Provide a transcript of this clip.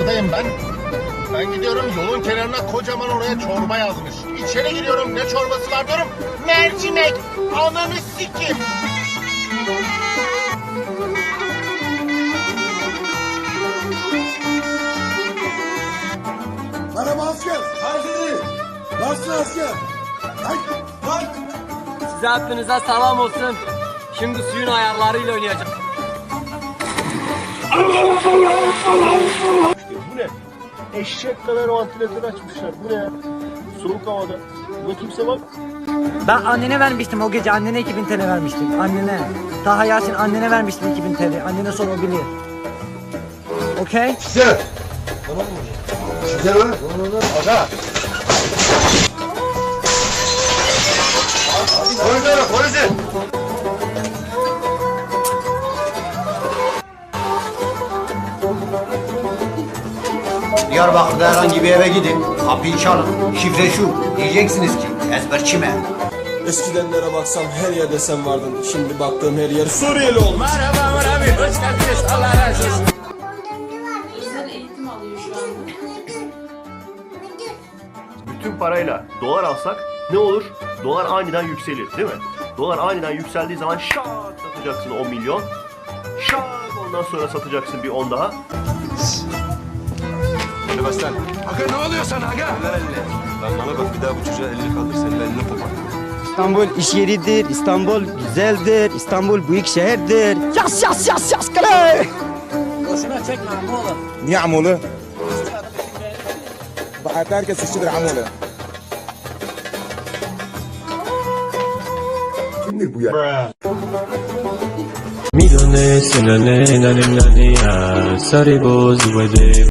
Ben ben gidiyorum yolun kenarına kocaman oraya çorba yazmış. İçeri giriyorum ne çorbası var diyorum. Mercimek. Ananı sikim. Merhaba asker. Haydi. Nasılsın asker? Hay. Hay. Size hepinize selam olsun. Şimdi suyun ayarlarıyla oynayacağım. Bu ne? Eşek kadar vantilatör açmışlar. Bu ne ya? Soğuk havada. Burada kimse var. Ben annene vermiştim o gece annene 2000 TL vermiştim annene. Taha Yasin annene vermiştim 2000 TL. Annene sor o bilir. Okey? Size. Tamam mı? Size mi? Aga. Diyarbakır'da herhangi bir eve gidin, kapıyı çalın. Şifre şu, diyeceksiniz ki ezberçime. Eskidenlere baksam her yerde sen vardın. Şimdi baktığım her yer Suriyeli olmuş. Özel eğitim alıyor şu anda. bütün parayla dolar alsak ne olur? Dolar aniden yükselir değil mi? Dolar aniden yükseldiği zaman şak satacaksın 10 milyon. Şak ondan sonra satacaksın bir 10 daha Sebastian. Aga ne oluyor sana aga? Ver elini. Lan bana bak bir daha bu çocuğa elini kaldır senin eline kopar. İstanbul iş yeridir. İstanbul güzeldir. İstanbul büyük şehirdir. Yas yas yas yas kale. Niye amolu? بقى تركز تشتغل عمولة Kimdir bu ya? میدونه سنانه ننه ننه سری باز بده